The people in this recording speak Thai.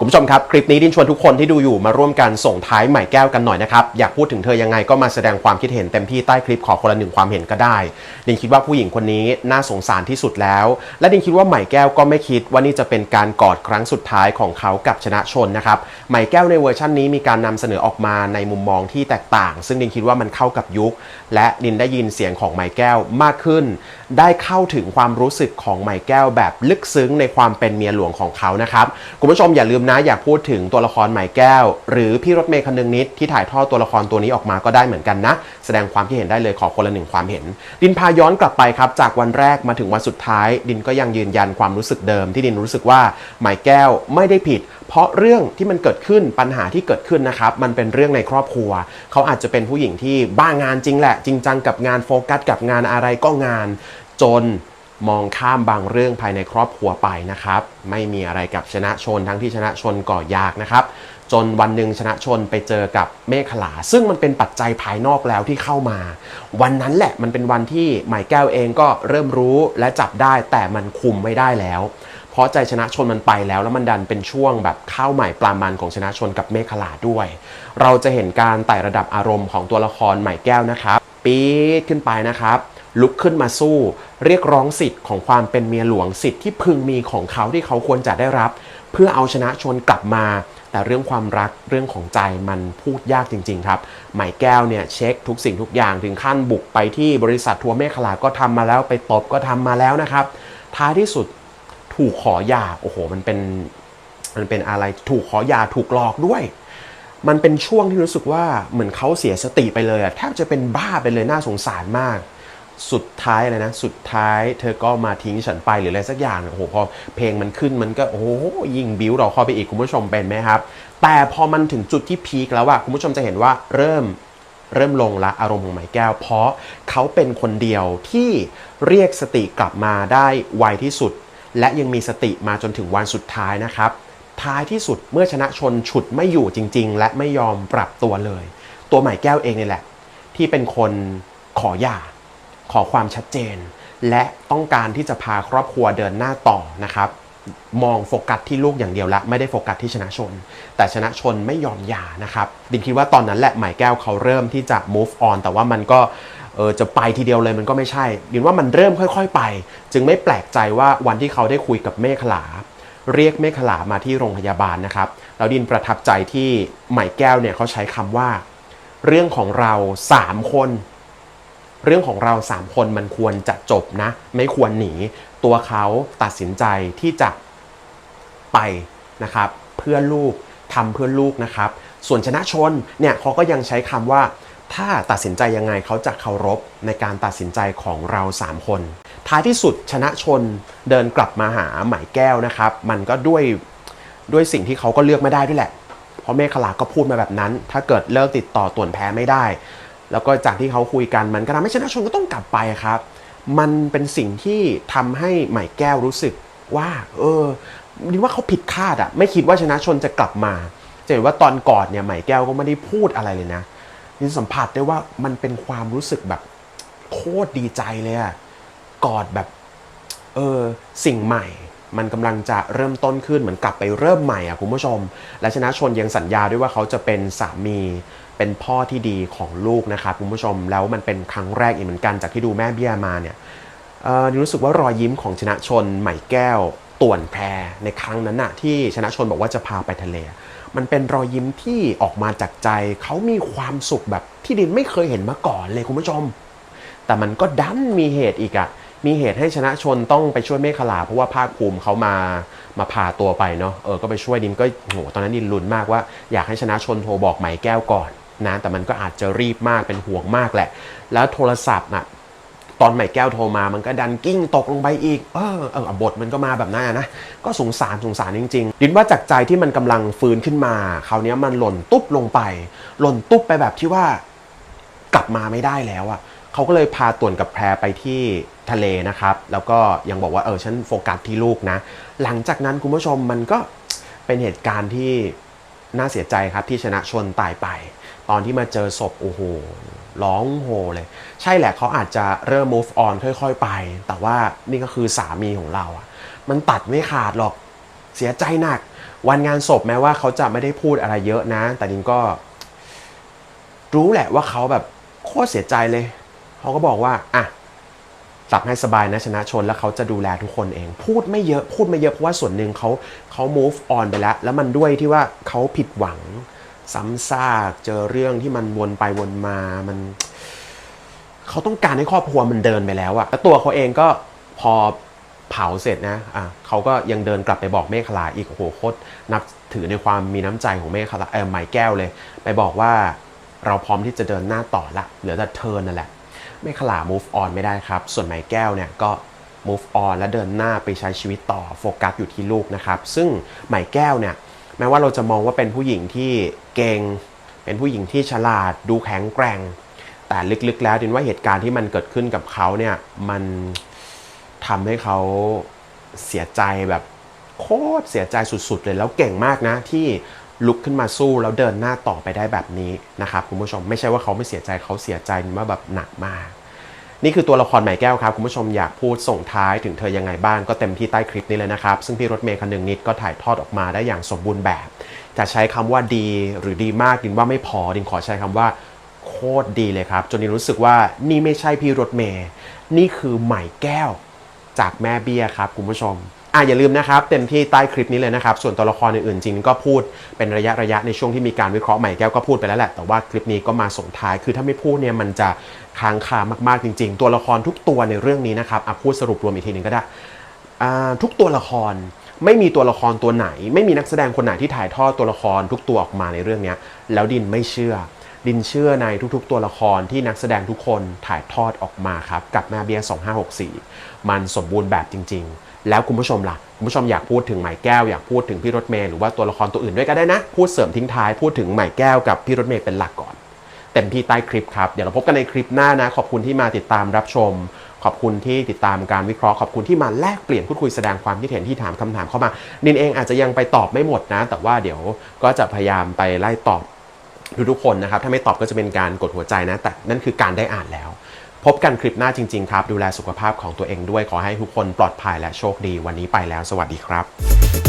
คุณผู้ชมครับ คลิปนี้ดินชวนทุกคนที่ดูอยู่มาร่วมกันส่งท้ายใหม่แก้วกันหน่อยนะครับ อยากพูดถึงเธอยังไงก็มาแสดงความคิดเห็นเต็มที่ใต้คลิปขอคนละหนึ่งความเห็นก็ได้ ดินคิดว่าผู้หญิงคนนี้น่าสงสารที่สุดแล้ว และดินคิดว่าใหม่แก้วก็ไม่คิดว่านี่จะเป็นการกอดครั้งสุดท้ายของเขากับชนะชนนะครับใหม่แก้วในเวอร์ชันนี้มีการนำเสนอออกมาในมุมมองที่แตกต่าง ซึ่งดินคิดว่ามันเข้ากับยุค และดินได้ยินเสียงของใหม่แก้วมากขึ้น ได้เข้าถึงความรู้สึกของใหม่แก้วแบบลึกซึ้งในความเป็นเมียหลวงของเขานะครับคุณผู้ชมอย่าลืมนะอยากพูดถึงตัวละครใหม่แก้ว หรือพี่รถเมย์คนึงนิดที่ถ่ายทอดตัวละครตัวนี้ออกมาก็ได้เหมือนกันนะ แสดงความคิดเห็นได้เลยขอคนละหนึ่งความเห็น ดินพาย้อนกลับไปครับ จากวันแรกมาถึงวันสุดท้าย ดินก็ยังยืนยันความรู้สึกเดิม ที่ดินรู้สึกว่าใหม่แก้วไม่ได้ผิด เพราะเรื่องที่มันเกิดขึ้นปัญหาที่เกิดขึ้นนะครับมันเป็นเรื่องในครอบครัว เขาอาจจะเป็นผู้หญิงที่บ้างานจริงแหละ จริงจังกับงานโฟกัสกับงานอะไรก็งาน จน มองข้ามบางเรื่องภายในครอบครัวไปนะครับ ไม่มีอะไรกับชนะชนทั้งที่ชนะชนก่อยากนะครับ จนวันหนึ่งชนะชนไปเจอกับเมฆขลา ซึ่งมันเป็นปัจจัยภายนอกแล้วที่เข้ามา วันนั้นแหละมันเป็นวันที่หม่แก้วเองก็เริ่มรู้และจับได้แต่มันคุมไม่ได้แล้ว เพราะใจชนะชนมันไปแล้วแล้วมันดันเป็นช่วงแบบข้าวใหม่ปลามันของชนะชนกับเมฆขลาด้วย เราจะเห็นการไต่ระดับอารมณ์ของตัวละครหม่แก้วนะครับปี๊ดขึ้นไปนะครับ ลุกขึ้นมาสู้ เรียกร้องสิทธิ์ของความเป็นเมียหลวงสิทธิ์ที่พึงมีของเขาที่เขาควรจะได้รับ เพื่อเอาชนะชนกลับมา แต่เรื่องความรักเรื่องของใจมันพูดยากจริง ๆ ครับหมายแก้วเนี่ยเช็คทุกสิ่งทุกอย่างถึงขั้นบุกไปที่บริษัททัวร์เมฆขลาก็ทำมาแล้วไปตบก็ทำมาแล้วนะครับ ท้ายที่สุดถูกขอหย่าโอ้โห มันเป็นมันเป็นอะไรถูกขอหย่าถูกหลอกด้วยมันเป็นช่วงที่รู้สึกว่าเหมือนเขาเสียสติไปเลยอะแทบจะเป็นบ้าไปเลยน่าสงสารมาก สุดท้ายเลยนะ สุดท้ายเธอก็มาทิ้งฉันไปหรืออะไรสักอย่างโอ้โหพอเพลงมันขึ้นมันก็โอ้โหยิ่งบิ้วเราเข้าไปอีกคุณผู้ชมเป็นไหมครับ แต่พอมันถึงจุดที่พีคแล้วอะคุณผู้ชมจะเห็นว่าเริ่มเริ่มลงละอารมณ์ของไหมแก้ว เพราะเขาเป็นคนเดียวที่เรียกสติกลับมาได้ไวที่สุด และยังมีสติมาจนถึงวันสุดท้ายนะครับ ท้ายที่สุดเมื่อชนะชนฉุดไม่อยู่จริง ๆ และไม่ยอมปรับตัวเลย ตัวใหม่แก้วเองนี่แหละ ที่เป็นคนขอหย่า ขอความชัดเจน และต้องการที่จะพาครอบครัวเดินหน้าต่อนะครับมองโฟกัสที่ลูกอย่างเดียวละไม่ได้โฟกัสที่ชนะชน แต่ชนะชนไม่ยอมหย่านะครับดินคิดว่าตอนนั้นแหละหม่แก้วเขาเริ่มที่จะ move on แต่ว่ามันก็เออจะไปทีเดียวเลยมันก็ไม่ใช่ ดินว่ามันเริ่มค่อย ๆ ไป จึงไม่แปลกใจว่าวันที่เขาได้คุยกับเมฆขลาเรียกเมฆขลามาที่โรงพยาบาลนะครับแล้วดินประทับใจที่หม่แก้วเนี่ยเขาใช้คำว่า เรื่องของเราสามคน เรื่องของเราสามคนมันควรจะจบนะ ไม่ควรหนี ตัวเขาตัดสินใจที่จะไปนะครับ เพื่อลูกทำเพื่อลูกนะครับ ส่วนชนะชนเนี่ยเขาก็ยังใช้คำว่า ถ้าตัดสินใจยังไงเขาจะเคารพในการตัดสินใจของเราสามคน ท้ายที่สุดชนะชนเดินกลับมาหาหมายแก้วนะครับ มันก็ด้วยด้วยสิ่งที่เขาก็เลือกไม่ได้ด้วยแหละ เพราะเมฆขลาก็พูดมาแบบนั้น ถ้าเกิดเลิกติดต่อต่วนแพ้ไม่ได้ แล้วก็จากที่เขาคุยกันมันก็ทำให้ชนะชนก็ต้องกลับไปครับ มันเป็นสิ่งที่ทำให้ใหม่แก้วรู้สึกว่า เออดิว่าเขาผิดคาดอะไม่คิดว่าชนะชนจะกลับมาจะเห็นว่าตอนกอดเนี่ยใหม่แก้วก็ไม่ได้พูดอะไรเลยนะดิสัมผัสได้ว่ามันเป็นความรู้สึกแบบโคตรดีใจเลยอะกอดแบบ เออสิ่งใหม่ มันกำลังจะเริ่มต้นขึ้นเหมือนกลับไปเริ่มใหม่อะคุณผู้ชม และชนะชนยังสัญญาด้วยว่าเขาจะเป็นสามีเป็นพ่อที่ดีของลูกนะครับคุณผู้ชมแล้วมันเป็นครั้งแรกอีกเหมือนกันจากที่ดูแม่เบี้ยมาเนี่ยเออรู้สึกว่ารอยยิ้มของชนะชนใหม่แก้วต่วนแพรในครั้งนั้นน่ะที่ชนะชนบอกว่าจะพาไปทะเล มันเป็นรอยยิ้มที่ออกมาจากใจเขามีความสุขแบบที่ดินไม่เคยเห็นมาก่อนเลยคุณผู้ชม แต่มันก็ดันมีเหตุอีกอะ มีเหตุให้ชนะชนต้องไปช่วยเมฆขลา เพราะว่าภาคภูมิเขามามาพาตัวไปเนาะเออก็ไปช่วยดินก็โหตอนนั้นดินลุ้นมากว่าอยากให้ชนะชนโทรบอกไหมแก้วก่อนนะแต่มันก็อาจจะรีบมากเป็นห่วงมากแหละ แล้วโทรศัพท์น่ะตอนใหม่แก้วโทรมามันก็ดันกิ้งตกลงไปอีก เออเออบทมันก็มาแบบนั้นนะ ก็สงสารสงสารจริงๆดินว่าจากใจที่มันกำลังฟื้นขึ้นมา คราวนี้มันหล่นตุ๊บลงไป หล่นตุ๊บไปแบบที่ว่ากลับมาไม่ได้แล้วอะ่ะ เขาก็เลยพาต่วนกับแพรไปที่ทะเลนะครับ แล้วก็ยังบอกว่าเออฉันโฟกัสที่ลูกนะ หลังจากนั้นคุณผู้ชมมันก็เป็นเหตุการณ์ที่น่าเสียใจครับที่ชนะชนตายไป ตอนที่มาเจอศพโอ้โหร้องโฮเลย ใช่แหละเขาอาจจะเริ่ม move on ค่อย ๆ ไป แต่ว่านี่ก็คือสามีของเราอะมันตัดไม่ขาดหรอกเสียใจหนัก วันงานศพแม้ว่าเขาจะไม่ได้พูดอะไรเยอะนะ แต่นินก็ รู้แหละว่าเขาแบบโคตรเสียใจเลย เขาก็บอกว่าอะหลับให้สบายนะชนะชนแล้วเขาจะดูแลทุกคนเอง พูดไม่เยอะพูดไม่เยอะเพราะว่าส่วนหนึ่งเขาเขา move on ไปแล้ว แล้วมันด้วยที่ว่าเขาผิดหวัง ซ้ำซากเจอเรื่องที่มันวนไปวนมามันเขาต้องการให้ครอบครัวมันเดินไปแล้วอะแล้วตัวเขาเองก็พอเผาเสร็จนะอะเขาก็ยังเดินกลับไปบอกเมฆลาอีกโอ้โหโคตรนับถือในความมีน้ำใจของเมฆลาเออหมายแก้วเลย ไปบอกว่าเราพร้อมที่จะเดินหน้าต่อละเหลือแต่เธอนั่นแหละ เมฆลา move on ไม่ได้ครับ ส่วนไหมแก้วเนี่ยก็ move on และเดินหน้าไปใช้ชีวิตต่อโฟกัสอยู่ที่ลูกนะครับ ซึ่งไหมแก้วเนี่ยแม้ว่าเราจะมองว่าเป็นผู้หญิงที่เก่ง เป็นผู้หญิงที่ฉลาด ดูแข็งแกร่ง แต่ลึกๆแล้วดินว่าเหตุการณ์ที่มันเกิดขึ้นกับเขาเนี่ยมันทำให้เขาเสียใจแบบโคตรเสียใจสุดๆเลยแล้วเก่งมากนะที่ ลุกขึ้นมาสู้แล้วเดินหน้าต่อไปได้แบบนี้นะครับคุณผู้ชมไม่ใช่ว่าเขาไม่เสียใจเขาเสียใจว่าแบบหนักมาก นี่คือตัวละครใหม่แก้วครับ คุณผู้ชมอยากพูดส่งท้ายถึงเธอยังไงบ้างก็เต็มที่ใต้คลิปนี้เลยนะครับ ซึ่งพี่รถเมย์คันหนึ่งนิดก็ถ่ายทอดออกมาได้อย่างสมบูรณ์แบบ จะใช้คำว่าดีหรือดีมากดินว่าไม่พอดินขอใช้คำว่าโคตรดีเลยครับ จนดินรู้สึกว่านี่ไม่ใช่พี่รถเมย์นี่คือใหม่แก้ว จากแม่เบี้ยครับคุณผู้ชม อะอย่าลืมนะครับ เต็มที่ใต้คลิปนี้เลยนะครับ ส่วนตัวละครอื่นๆจริงก็พูดเป็นระยะระยะในช่วงที่มีการวิเคราะห์ใหม่แก้วก็พูดไปแล้วแหละ แต่ว่าคลิปนี้ก็มาส่งท้าย คือถ้าไม่พูดเนี่ยมันจะค้างคามากๆจริง ๆ ตัวละครทุกตัวในเรื่องนี้นะครับอะพูดสรุปรวมอีกทีหนึ่งก็ได้อ่าทุกตัวละครไม่มีตัวละครตัวไหน ไม่มีนักแสดงคนไหนที่ถ่ายทอดตัวละครทุกตัวออกมาในเรื่องนี้แล้วดินไม่เชื่อ ดินเชื่อในทุกๆ ตัวละครที่นักแสดงทุกคนถ่ายทอดออกมาครับ กับแม่เบีย2564 มันสมบูรณ์แบบจริง ๆ แล้วคุณผู้ชมล่ะ คุณผู้ชมอยากพูดถึงหมายแก้ว อยากพูดถึงพี่รถเมย์หรือว่าตัวละครตัวอื่นด้วยก็ได้นะ พูดเสริมทิ้งท้ายพูดถึงหมายแก้วกับพี่รถเมย์เป็นหลักก่อน เต็มที่ใต้คลิปครับ เดี๋ยวเราพบกันในคลิปหน้านะ ขอบคุณที่มาติดตามรับชม ขอบคุณที่ติดตามการวิเคราะห์ ขอบคุณที่มาแลกเปลี่ยนพูดคุยแสดงความคิดเห็นที่ถามคำถามเข้ามา นินเองอาจจะยังไปตอบไม่หมดนะ แต่ว่าเดี๋ยวก็จะพยายามไปไล่ตอบ ทุกๆคนนะครับ ถ้าไม่ตอบก็จะเป็นการกดหัวใจนะ แต่นั่นคือการได้อ่านแล้ว พบกันคลิปหน้าจริง ๆ ครับ ดูแลสุขภาพของตัวเองด้วย ขอให้ทุกคนปลอดภัยและโชคดี วันนี้ไปแล้ว สวัสดีครับ